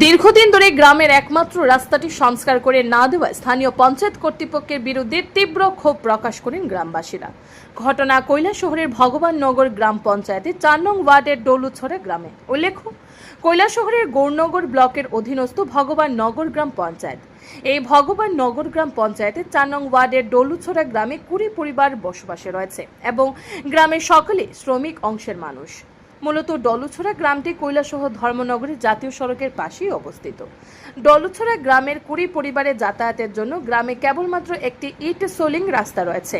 দীর্ঘদিন ধরে গ্রামের একমাত্র রাস্তাটি সংস্কার করে না দেওয়ায় স্থানীয় পঞ্চায়েত কর্তৃপক্ষের বিরুদ্ধে তীব্র ক্ষোভ প্রকাশ করেন গ্রামবাসীরা। ঘটনা কৈলা শহরের ভগবান নগর গ্রাম পঞ্চায়েতের চার নং ওয়ার্ডের ডলুছড়া গ্রামে। উল্লেখ্য কৈলাসহরের গৌরনগর ব্লকের অধীনস্থ ভগবান নগর গ্রাম পঞ্চায়েত। এই ভগবান নগর গ্রাম পঞ্চায়েতের চার নং ওয়ার্ডের ডলুছড়া গ্রামে কুড়ি পরিবার বসবাসে রয়েছে এবং গ্রামের সকলে শ্রমিক অংশের মানুষ। মূলত ডলুছড়া গ্রামটি কৈলাসহ ধর্মনগরের জাতীয় সড়কের পাশেই অবস্থিত। ডলুছড়া গ্রামের কুড়ি পরিবারের যাতায়াতের জন্য গ্রামে কেবলমাত্র একটি ইট সোলিং রাস্তা রয়েছে।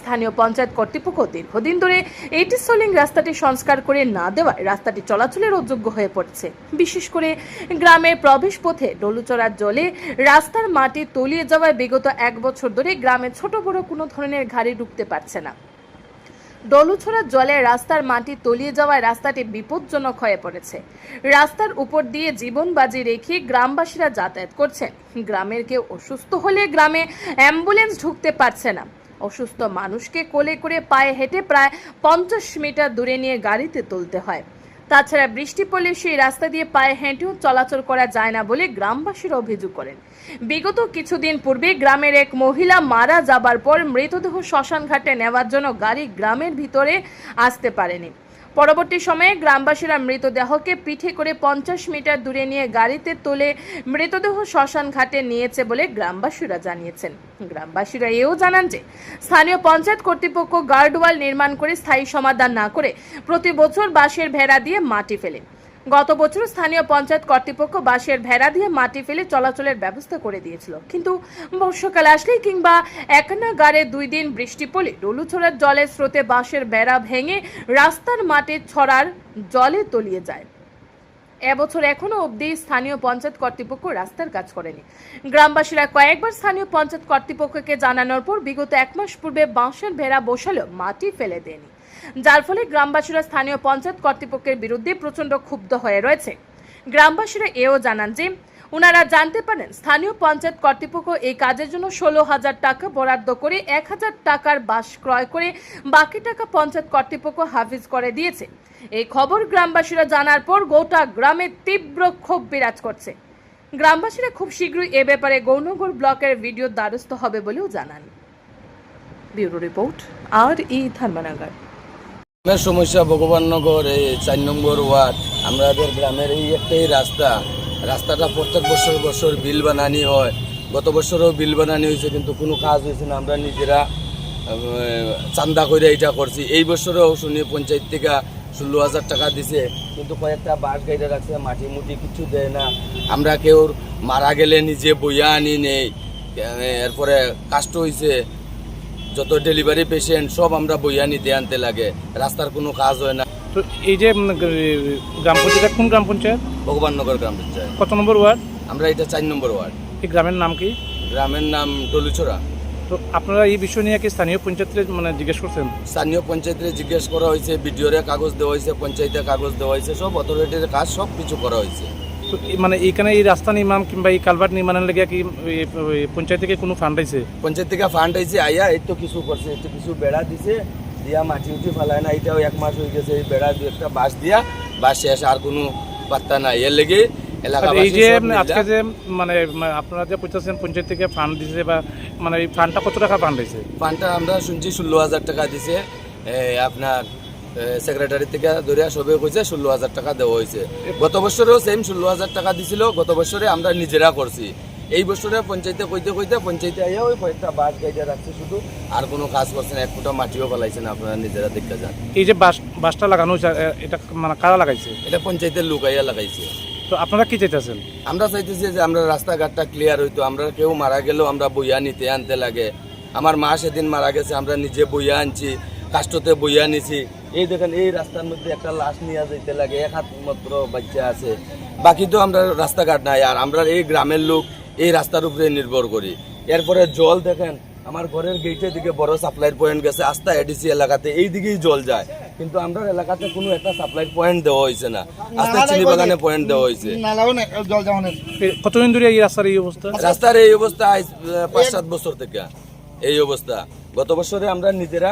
স্থানীয় পঞ্চায়েত কর্তৃপক্ষ দীর্ঘদিন ধরে এইটি সোলিং রাস্তাটি সংস্কার করে না দেওয়ায় রাস্তাটি চলাচলের অযোগ্য হয়ে পড়ছে। বিশেষ করে গ্রামের প্রবেশ পথে ডলুচড়ার জলে রাস্তার মাটি তলিয়ে যাওয়ায় বিগত এক বছর ধরে গ্রামে ছোট বড় কোনো ধরনের গাড়ি ঢুকতে পারছে না। ডলুছড়ার জলে রাস্তার মাটি তলিয়ে যাওয়ায় রাস্তাটি বিপজ্জনক হয়ে পড়েছে। রাস্তার উপর দিয়ে জীবন বাজি রেখে গ্রামবাসীরা যাতায়াত করছেন গ্রামের কেউ অসুস্থ হলে গ্রামে অ্যাম্বুলেন্স ঢুকতে পারছে না। অসুস্থ মানুষকে কোলে করে পায়ে হেঁটে প্রায় পঞ্চাশ মিটার দূরে নিয়ে গাড়িতে তুলতে হয়। তাছাড়া বৃষ্টি পড়লে সেই রাস্তা দিয়ে পায়ে হেঁটেও চলাচল করা যায় না বলে গ্রামবাসীরা অভিযোগ করেন। বিগত কিছুদিন পূর্বে গ্রামের এক মহিলা মারা যাবার পর মৃতদেহ শ্মশান ঘাটে নেওয়ার জন্য গাড়ি গ্রামের ভিতরে আসতে পারেনি। পরবর্তী সময়ে গ্রামবাসীরা মৃতদেহকে পিঠে করে পঞ্চাশ মিটার দূরে নিয়ে গাড়িতে তুলে মৃতদেহ শ্মশান ঘাটে নিয়েছে বলে গ্রামবাসীরা জানিয়েছেন। গ্রামবাসীরা এও জানান যে, স্থানীয় পঞ্চায়েত কর্তৃপক্ষ গার্ডওয়াল নির্মাণ করে স্থায়ী সমাধান না করে প্রতি বছর বাঁশের ভেড়া দিয়ে মাটি ফেলে। গত বছর স্থানীয় পঞ্চায়েত কর্তৃপক্ষ বাঁশের ভেড়া দিয়ে মাটি ফেলে চলাচলের ব্যবস্থা করে দিয়েছিল। কিন্তু বর্ষাকাল আসলেই কিংবা একনা গাড়ে দুই দিন বৃষ্টি পড়লে ডলুছড়ার জলের স্রোতে বাঁশের বেড়া ভেঙে রাস্তার মাটি ছড়ার জলে তলিয়ে যায়। এবছর এখনও অবধি স্থানীয় পঞ্চায়েত কর্তৃপক্ষ রাস্তার কাজ করেনি। গ্রামবাসীরা কয়েকবার স্থানীয় পঞ্চায়েত কর্তৃপক্ষকে জানানোর পর বিগত এক মাস পূর্বে বাঁশের ভেড়া বসালেও মাটি ফেলে দেয়নি। যার ফলে গ্রামবাসীরা স্থানীয় পঞ্চায়েত কর্তৃপক্ষের বিরুদ্ধে প্রচণ্ড ক্ষুব্ধ হয়ে রয়েছে। গ্রামবাসীরা এও জানান যে ওনারা জানতে পারেন স্থানীয় পঞ্চায়েত কর্তৃপক্ষ এই কাজের জন্য ষোলো হাজার টাকা বরাদ্দ করে এক হাজার টাকার বাস ক্রয় করে বাকি টাকা পঞ্চায়েত কর্তৃপক্ষ হাফিজ করে দিয়েছে। এই খবর গ্রামবাসীরা জানার পর গোটা গ্রামে তীব্র ক্ষোভ বিরাজ করছে। গ্রামবাসীরা খুব শীঘ্রই এ ব্যাপারে গৌনগর ব্লকের ভিডিও দ্বারস্থ হবে বলেও জানান। ব্যুরো রিপোর্ট আর ই ধর্মনগর সমস্যা ভগবাননগর, এই চার নম্বর ওয়ার্ড। আমাদের গ্রামের এই একটাই রাস্তা। রাস্তাটা প্রত্যেক বছর বছর বিল বানানি হয়। গত বছরও বিল বানানি হয়েছে, কিন্তু কোনো কাজ হয়েছে না। আমরা নিজেরা চান্দা করে এটা করছি। এই বছরও শুনি পঞ্চায়েত থেকে ষোলো হাজার টাকা দিছে, কিন্তু কয়েকটা বাস গাইডে রাখছে, মাটি মুটি কিছু দেয় না। আমরা কেউ মারা গেলে নিজে বইয়া আনি নেই। এরপরে কাষ্ট হয়েছে যত ডেলিভারি পেশেন্ট, সব আমরা বইয়া নিতে আনতে লাগে। রাস্তার কোনো কাজ হয় না। তো এই যে গ্রাম পঞ্চায়েত কোন গ্রাম পঞ্চায়েত? ভগবাননগর গ্রাম পঞ্চায়েত। কত নম্বর ওয়ার্ড? আমরা এটা চার নম্বর ওয়ার্ড। এই গ্রামের নাম কি? গ্রামের নাম ডলুছড়া। তো আপনারা এই বিষয় নিয়ে কি স্থানীয় পঞ্চায়েতের মানে জিজ্ঞেস করছেন? স্থানীয় পঞ্চায়েতে জিজ্ঞেস করা হয়েছে বিডিওরে কাগজ দেওয়া হয়েছে পঞ্চায়েতে কাগজ দেওয়া হয়েছে সব অথরিটির কাজ সব কিছু করা হয়েছে। তো মানে এইখানে এই রাস্তা নির্মাণ কিংবা এই কালভার্ট নির্মাণের লেগে কি পঞ্চায়েত থেকে কোনো ফান্ড আছে পঞ্চায়েত থেকে ফান্ড হয়েছে আইয়া এই তো কিছু করছে এই তো কিছু বেড়া দিছে দিয়া মাটি উঠি ফেলায় না এটাও এক মাস হয়ে গেছে এই বেড়া দু একটা বাঁশ দিয়া বাস শেষ আর কোনো পাত্তা নাই। এর লেগে এই যে আজকে যে মানে মানে আপনারা যে পঞ্চায়েত পঞ্চায়েত থেকে ফান্ড দিছে বা মানে এই ফান্ডটা কত টাকা ফান্ড হয়েছে ফান্ডটা আমরা শুনছি ষোলো হাজার টাকা দিছে। আপনার সেক্রেটারি থেকে সবে কইছে ষোলো হাজার টাকা দেওয়া হয়েছে গত বছরেও সেম ষোলো হাজার টাকা দিছিল গত বছরে আমরা নিজেরা করছি। এই বছরে পঞ্চায়েতে কইতে কইতে পঞ্চায়েতে আইয়া ওই কয়েকটা বাস গাইডে রাখছে শুধু। আর কোনো কাজ করছে না এক ফুটা মাটিও না আপনারা নিজেরা দেখতে যান। এই যে বাস বাসটা লাগানো হয়েছে এটা মানে কারা লাগাইছে? এটা পঞ্চায়েতের লোক আইয়া লাগাইছে। তো আপনারা কি চাইতেছেন? আমরা চাইতেছি যে আমরা রাস্তাঘাটটা ক্লিয়ার হইতো আমরা কেউ মারা গেলেও আমরা বইয়া নিতে আনতে লাগে। আমার মা সেদিন মারা গেছে আমরা নিজে বইয়া আনছি কাষ্টতে বইয়া নিছি। এই দেখেন এই রাস্তার মধ্যে একটা লাশ নিয়ে যেতে লাগে এক হাত মাত্র বাচ্চা আছে। বাকি তো আমরা রাস্তাঘাট নাই আর আমরা এই গ্রামের লোক এই রাস্তার উপরে নির্ভর করি। এরপরে জল দেখেন আমার ঘরের গেটের দিকে বড় সাপ্লাই পয়েন্ট গেছে আস্তা এডিসি এলাকাতে এই দিকেই জল যায়। কিন্তু আমরা এলাকাতে কোনো একটা সাপ্লাই পয়েন্ট দেওয়া হয়েছে না। আস্তা চিনি বাগানে পয়েন্ট দেওয়া হয়েছে কতদিন ধরে এই রাস্তার এই অবস্থা? রাস্তার এই অবস্থা পাঁচ সাত বছর থেকে। এই অবস্থা। গত বছরে আমরা নিজেরা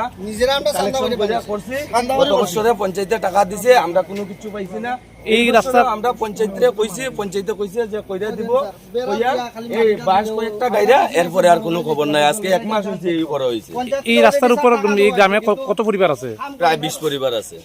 আমরা করছি। গত বছরে পঞ্চায়েতে টাকা দিছে আমরা কোনো কিছু পাইছি না। এই রাস্তা আমরা পঞ্চায়েতে কইছি পঞ্চায়েতে কইছে যে কইরা দিব। কইয়া এই বাস কয়েকটা গাইরা এরপরে আর কোনো খবর নাই। আজকে এক মাস হয়েছে এই করা হয়েছে এই রাস্তার উপর এই গ্রামে কত পরিবার আছে? প্রায় বিশ পরিবার আছে।